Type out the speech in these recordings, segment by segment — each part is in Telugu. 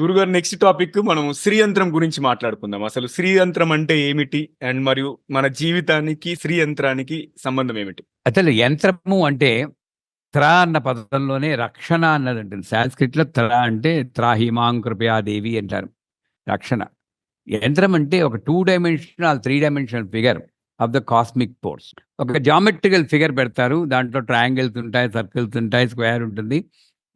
గురుగారు నెక్స్ట్ టాపిక్ మనం శ్రీయంత్రం గురించి మాట్లాడుకుందాం. అసలు శ్రీయంత్రం అంటే ఏమిటి? అండ్ మరియు మన జీవితానికి శ్రీయంత్రానికి సంబంధం ఏమిటి? అసలు యంత్రము అంటే త్ర అన్న పదంలోనే రక్షణ అన్నది ఉంటుంది సాంస్క్రిట్లో త్ర అంటే త్రాహిమాం కృపయాదేవి అంటారు. రక్షణ. యంత్రం అంటే ఒక two dimensional three dimensional figure of the cosmic force ఒక జామెట్రికల్ ఫిగర్ పెడతారు. దాంట్లో ట్రయాంగిల్స్ ఉంటాయి సర్కిల్స్ ఉంటాయి స్క్వేర్ ఉంటుంది.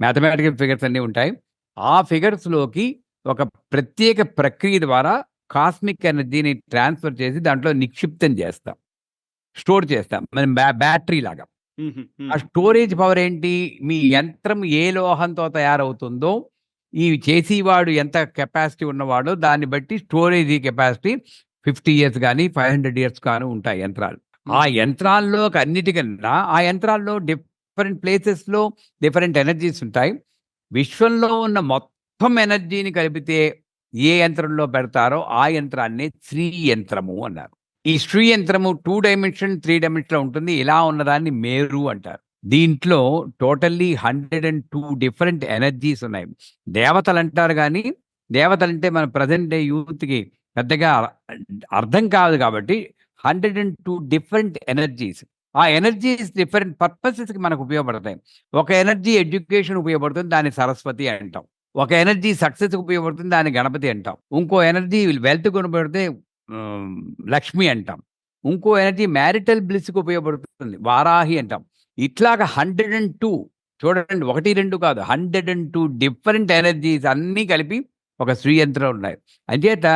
మ్యాథమెటికల్ ఫిగర్స్ అన్నీ ఉంటాయి. ఆ figures లోకి ఒక ప్రత్యేక ప్రక్రియ ద్వారా కాస్మిక్ ఎనర్జీని ట్రాన్స్ఫర్ చేసి దాంట్లో నిక్షిప్తం చేస్తాం. స్టోర్ చేస్తాం. మనం బ్యా బ్యాటరీ లాగా. ఆ స్టోరేజ్ పవర్ ఏంటి? మీ యంత్రం ఏ లోహంతో తయారవుతుందో ఈ చేసేవాడు ఎంత కెపాసిటీ ఉన్నవాడో దాన్ని బట్టి స్టోరేజ్ కెపాసిటీ ఫిఫ్టీ ఇయర్స్ కానీ ఫైవ్ హండ్రెడ్ ఇయర్స్ కానీ ఉంటాయి యంత్రాలు. ఆ యంత్రాల్లో అన్నిటికన్నా ఆ యంత్రాల్లో డిఫరెంట్ ప్లేసెస్లో డిఫరెంట్ ఎనర్జీస్ ఉంటాయి. విశ్వంలో ఉన్న మొత్తం ఎనర్జీని కలిపితే ఏ యంత్రంలో పెడతారో ఆ యంత్రాన్ని శ్రీ యంత్రము అన్నారు. ఈ శ్రీ యంత్రము టూ డైమెన్షన్ త్రీ డైమెన్షన్లో ఉంటుంది. ఇలా ఉన్నదాన్ని మేరు అంటారు. దీంట్లో totally hundred and two different energies ఉన్నాయి. దేవతలు అంటారు కానీ దేవతలు అంటే మన ప్రజెంట్ డే యూత్కి పెద్దగా అర్థం కాదు కాబట్టి hundred and two different energies. ఆ ఎనర్జీస్ డిఫరెంట్ పర్పసెస్కి మనకు ఉపయోగపడతాయి. ఒక ఎనర్జీ ఎడ్యుకేషన్ ఉపయోగపడుతుంది దాన్ని సరస్వతి అంటాం. ఒక ఎనర్జీ సక్సెస్కి ఉపయోగపడుతుంది దాన్ని గణపతి అంటాం. ఇంకో ఎనర్జీ వెల్త్ ఉపయోగపడితే లక్ష్మి అంటాం. ఇంకో ఎనర్జీ మ్యారిటల్ బ్లిస్కి ఉపయోగపడుతుంది వారాహి అంటాం. ఇట్లాగా హండ్రెడ్ అండ్ టూ చూడండి ఒకటి రెండు కాదు hundred and two different energies అన్నీ కలిపి ఒక శ్రీయంత్రం ఉన్నాయి. అంచేత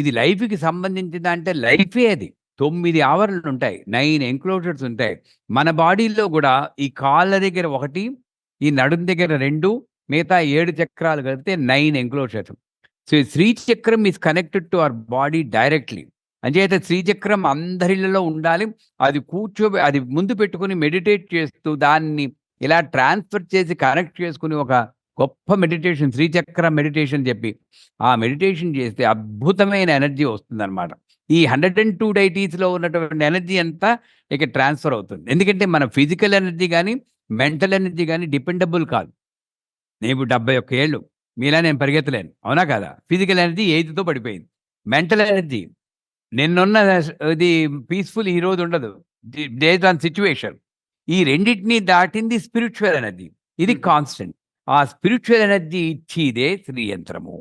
ఇది లైఫ్కి సంబంధించిందంటే లైఫే అది. తొమ్మిది ఆవరణలు ఉంటాయి. నైన్ ఎంక్లోజర్స్ ఉంటాయి. మన బాడీలో కూడా ఈ కాళ్ళ దగ్గర ఒకటి ఈ నడుం దగ్గర రెండు మిగతా ఏడు చక్రాలు కలిపితే నైన్ ఎంక్లోజర్స్ సో ఈ శ్రీచక్రం is connected to our body directly అంచేత శ్రీచక్రం అందరిలో ఉండాలి. అది కూర్చో అది ముందు పెట్టుకుని మెడిటేట్ చేస్తూ దాన్ని ఇలా ట్రాన్స్ఫర్ చేసి కనెక్ట్ చేసుకుని ఒక గొప్ప మెడిటేషన్ శ్రీచక్ర మెడిటేషన్ చెప్పి ఆ మెడిటేషన్ చేస్తే అద్భుతమైన ఎనర్జీ వస్తుందన్నమాట. ఈ హండ్రెడ్ అండ్ టూ డైటీస్లో ఉన్నటువంటి ఎనర్జీ అంతా ఇక ట్రాన్స్ఫర్ అవుతుంది. ఎందుకంటే మన ఫిజికల్ ఎనర్జీ కానీ మెంటల్ ఎనర్జీ కానీ డిపెండబుల్ కాదు. నేను డెబ్బై ఒక్క ఏళ్ళు మీలా నేను పరిగెత్తలేను. అవునా కదా? ఫిజికల్ ఎనర్జీ ఏజ్తో పడిపోయింది. Mental energy. నిన్నున్న ఇది పీస్ఫుల్ ఈ రోజు ఉండదు డేస్ ఆన్ సిచ్యువేషన్ ఈ రెండింటిని దాటింది స్పిరిచువల్ ఎనర్జీ. ఇది. కాన్స్టెంట్. ఆ స్పిరిచువల్ ఎనర్జీ ఇచ్చిదే శ్రీయంత్రము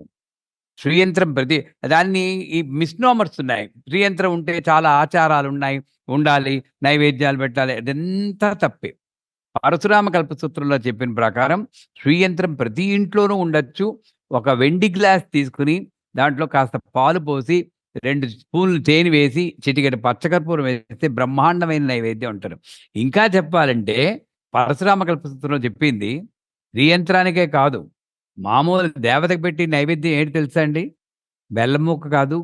శ్రీయంత్రం ప్రతి దాన్ని ఈ మిస్నోమర్స్ ఉన్నాయి. శ్రీయంత్రం ఉంటే చాలా ఆచారాలు ఉన్నాయి ఉండాలి నైవేద్యాలు పెట్టాలి అదంతా తప్పే. పరశురామ కల్పసూత్రంలో చెప్పిన ప్రకారం శ్రీయంత్రం ప్రతి ఇంట్లోనూ ఉండొచ్చు. ఒక వెండి గ్లాస్ తీసుకుని దాంట్లో కాస్త పాలు పోసి రెండు స్పూన్లు తేనె వేసి చిటికెడు పచ్చకర్పూరం వేస్తే బ్రహ్మాండమైన నైవేద్యం ఉంటారు ఇంకా చెప్పాలంటే పరశురామ కల్పసూత్రంలో చెప్పింది శ్రీయంత్రానికే కాదు. మామూలు దేవతకు పెట్టి నైవేద్యం ఏంటి తెలుసా అండి? బెల్లం ముక్క కాదు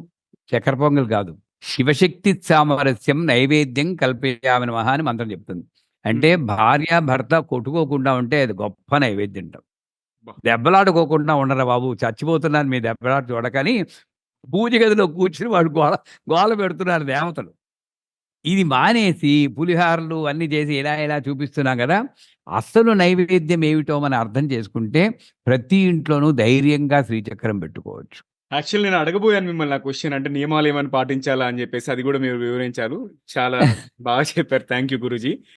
చక్కెర పొంగల్ కాదు. శివశక్తి సామరస్యం నైవేద్యం కల్పించామని మహా అని మంత్రం చెప్తుంది. అంటే భార్య భర్త కొట్టుకోకుండా ఉంటే అది గొప్ప నైవేద్యం. దెబ్బలాడుకోకుండా ఉండరా బాబు? చచ్చిపోతున్నారు మీ దెబ్బలాట చూడకని పూజ గదిలో కూర్చుని వాడు గోల గోల పెడుతున్నారు దేవతలు. ఇది మానేసి పులిహారలు అన్ని చేసి ఇలా ఇలా చూపిస్తున్నాం కదా అస్సలు నైవేద్యం ఏమిటో మనం అర్థం చేసుకుంటే ప్రతి ఇంట్లోనూ ధైర్యంగా శ్రీచక్రం పెట్టుకోవచ్చు. యాక్చువల్ నేను అడగబోయాను మిమ్మల్ని ఆ క్వశ్చన్ అంటే నియమాలు ఏమైనా పాటించాలా అని చెప్పేసి అది కూడా మీరు వివరించారు. చాలా బాగా చెప్పారు. Thank you Guruji.